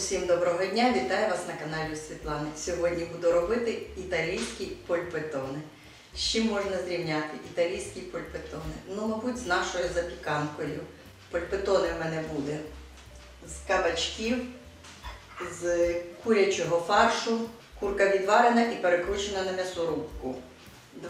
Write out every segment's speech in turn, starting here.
Усім доброго дня! Вітаю вас на каналі Світлани. Сьогодні буду робити італійські польпетони. З чим можна зрівняти італійські польпетони? Ну, мабуть, з нашою запіканкою. Польпетони в мене буде з кабачків, з курячого фаршу, курка відварена і перекручена на м'ясорубку.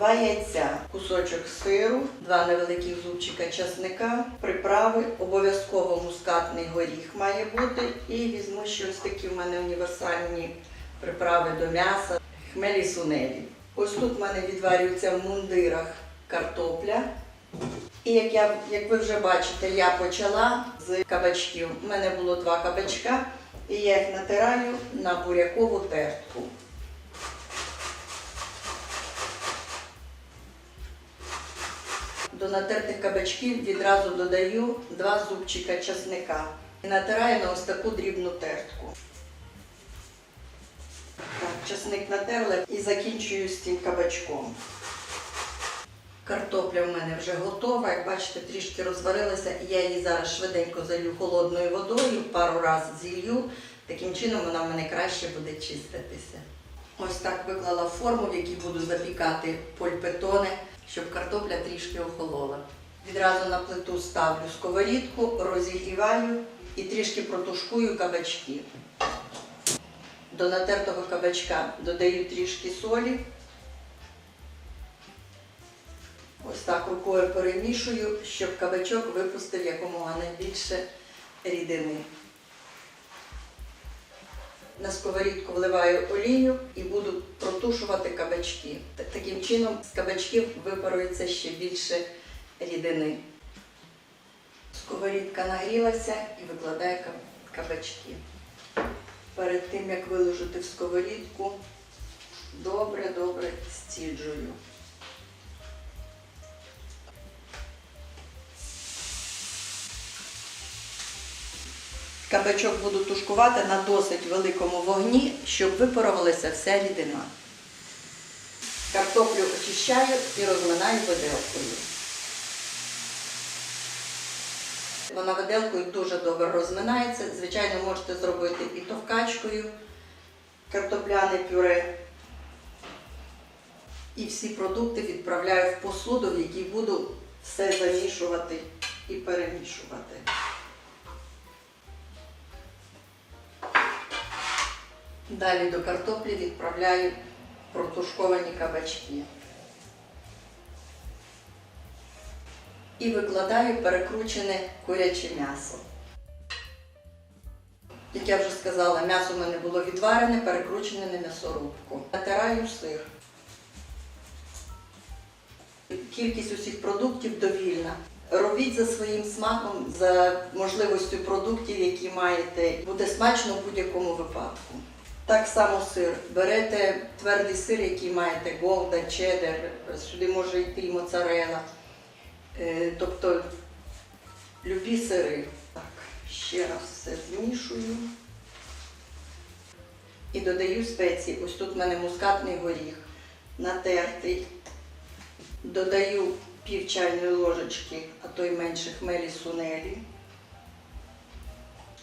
Два яйця, кусочок сиру, два невеликих зубчика часника, приправи, обов'язково мускатний горіх має бути. І візьму ще ось такі в мене універсальні приправи до м'яса, хмелі сунелі. Ось тут в мене відварюється в мундирах картопля. І як, я, як ви вже бачите, я почала з кабачків. У мене було два кабачка, і я їх натираю на бурякову тертку. До натертих кабачків відразу додаю два зубчика часника і натираю на ось таку дрібну тертку. Так, часник натерла і закінчую з цим кабачком. Картопля в мене вже готова, як бачите, трішки розварилася, я її зараз швиденько залью холодною водою, пару разів зілью. Таким чином вона в мене краще буде чиститися. Ось так виклала форму, в якій буду запікати польпетони, щоб картопля трішки охолола. Відразу на плиту ставлю сковорідку, розігріваю і трішки протушкую кабачки. До натертого кабачка додаю трішки солі. Ось так рукою перемішую, щоб кабачок випустив якомога найбільше рідини. На сковорідку вливаю олію і буду протушувати кабачки. Та- Таким чином з кабачків випарується ще більше рідини. Сковорідка нагрілася і викладаю каб- кабачки. Перед тим як виложити в сковорідку, добре-добре стіджую. Кабачок буду тушкувати на досить великому вогні, щоб випарувалася вся рідина. Картоплю очищаю і розминаю виделкою. Вона виделкою дуже добре розминається. Звичайно, можете зробити і товкачкою картопляне пюре. І всі продукти відправляю в посуду, в якій буду все замішувати і перемішувати. Далі до картоплі відправляю протушковані кабачки. І викладаю перекручене куряче м'ясо. Як я вже сказала, м'ясо в мене було відварене, перекручене на м'ясорубку. Натираю сир. Кількість усіх продуктів довільна. Робіть за своїм смаком, за можливістю продуктів, які маєте. Буде смачно в будь-якому випадку. Так само сир. Берете твердий сир, який маєте голда, чеддер, сюди може йти і моцарела. Е, Тобто любі сири. Так, ще раз все змішую. І додаю спеції. Ось тут в мене мускатний горіх натертий. Додаю пів чайної ложечки, а то й менше хмелі сунелі.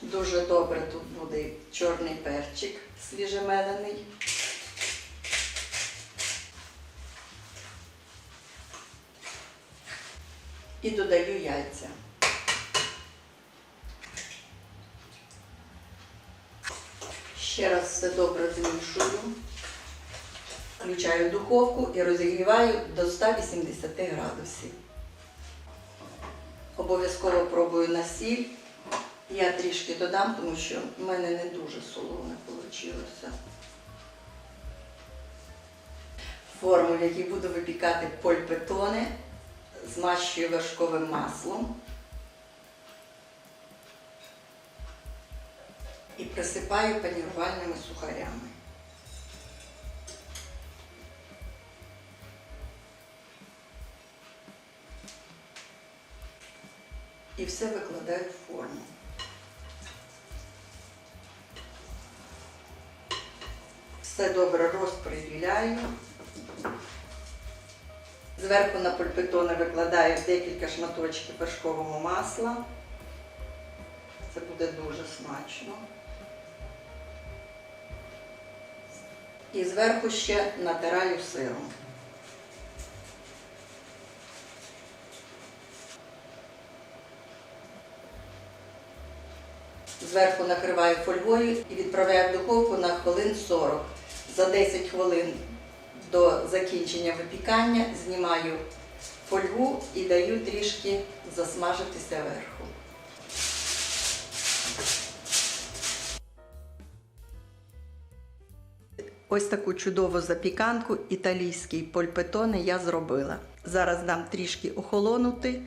Дуже добре тут буде чорний перчик свіжемелений. І додаю яйця. Ще раз все добре змішую. Включаю духовку і розігріваю до 180 градусів. Обов'язково пробую на сіль. Я трішки додам, тому що в мене не дуже солоне вийшло. Форму, в якій буду випікати польпетони, змащую вершковим маслом і присипаю панірувальними сухарями. І все викладаю в форму. Все добре розподіляю. Зверху на пульпетони викладаю декілька шматочків вершкового масла. Це буде дуже смачно. І зверху ще натираю сиром. Зверху накриваю фольгою і відправляю в духовку на хвилин 40. За 10 хвилин до закінчення випікання знімаю фольгу і даю трішки засмажитися вверху. Ось таку чудову запіканку італійський польпетоне я зробила. Зараз дам трішки охолонути,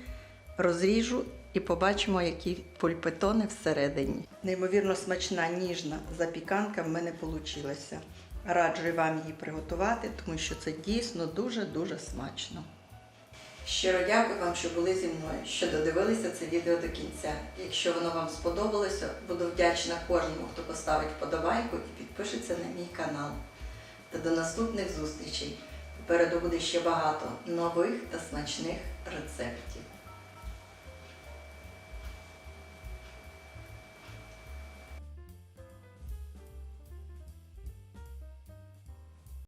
розріжу і побачимо, які польпетони всередині. Неймовірно смачна ніжна запіканка в мене вийшла. Раджу вам її приготувати, тому що це дійсно дуже-дуже смачно. Щиро дякую вам, що були зі мною, що додивилися це відео до кінця. Якщо воно вам сподобалося, буду вдячна кожному, хто поставить вподобайку і підпишеться на мій канал. Та до наступних зустрічей. Попереду буде ще багато нових та смачних рецептів.